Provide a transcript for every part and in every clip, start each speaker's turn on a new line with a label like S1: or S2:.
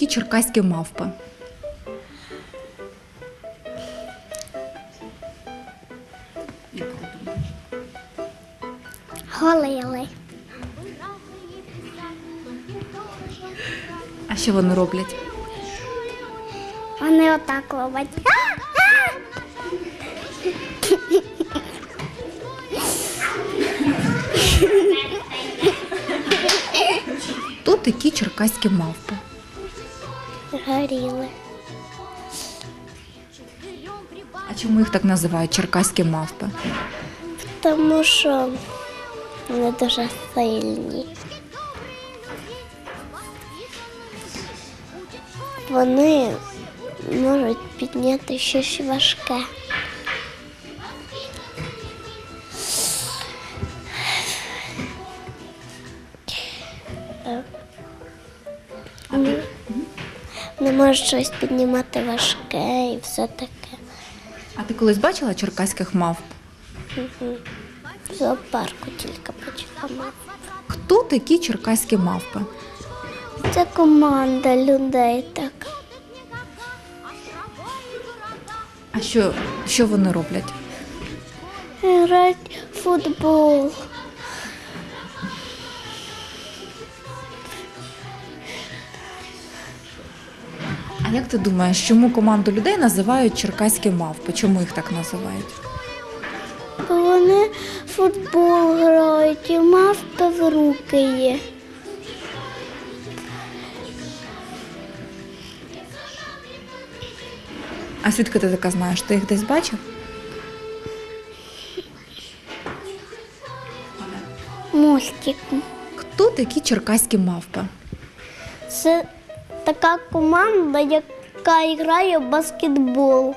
S1: такі черкаські мавпи?
S2: Голили.
S1: А що вони роблять?
S2: Вони отак ловать.
S1: Хто такі черкаські мавпи?
S2: Горіли.
S1: А чому їх так називають черкаські мавпи?
S2: Тому що вони дуже сильні. Вони можуть підняти щось важке. Вони- Вони можуть щось піднімати важке і все таке.
S1: А ти колись бачила черкаських мавп?
S2: В зоопарку тільки почала.
S1: Хто такі черкаські мавпи?
S2: Це команда людей так.
S1: А що, що вони роблять?
S2: Грають в футбол.
S1: А як ти думаєш, чому команду людей називають черкаські мавпи? Чому їх так називають?
S2: Бо вони футбол грають і мавпи в руки є.
S1: А звідки ти така знаєш? Ти їх десь бачив?
S2: Мультик.
S1: Хто такі черкаські мавпи?
S2: Це така команда, яка грає в баскетбол.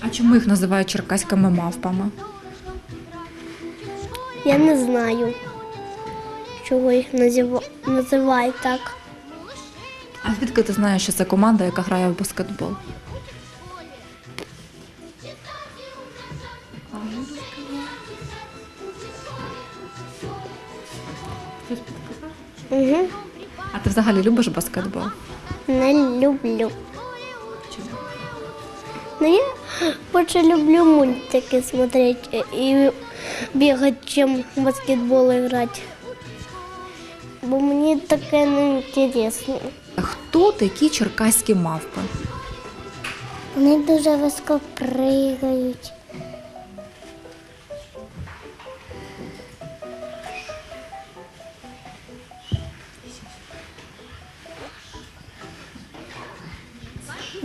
S1: А чому їх називають черкаськими мавпами?
S2: Я не знаю, чого їх назива- називають так.
S1: А звідки ти знаєш, що це команда, яка грає в баскетбол?
S2: Угу.
S1: А ти взагалі любиш баскетбол?
S2: Не люблю. Ну, я більше люблю мультики смотреть і бігати, чим в баскетбол грати. Бо мені таке не інтересно.
S1: Хто такі черкаські мавпи?
S2: Вони дуже високо пригають.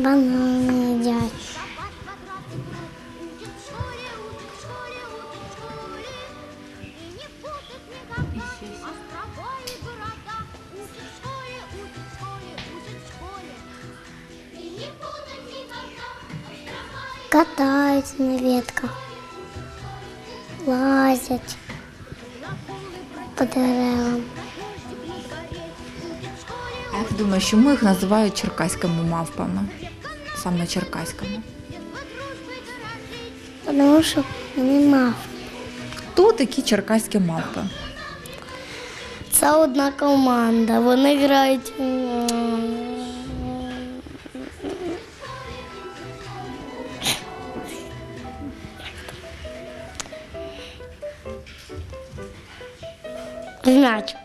S2: Банани їдять. Катаються на ветках, лазять по деревам.
S1: Як ти думаєш, чому їх називають черкаськими мавпами? Саме черкаськими.
S2: Тому що вони мав.
S1: Хто такі черкаські мавпи?
S2: Це одна команда. Вони грають. м, Знач.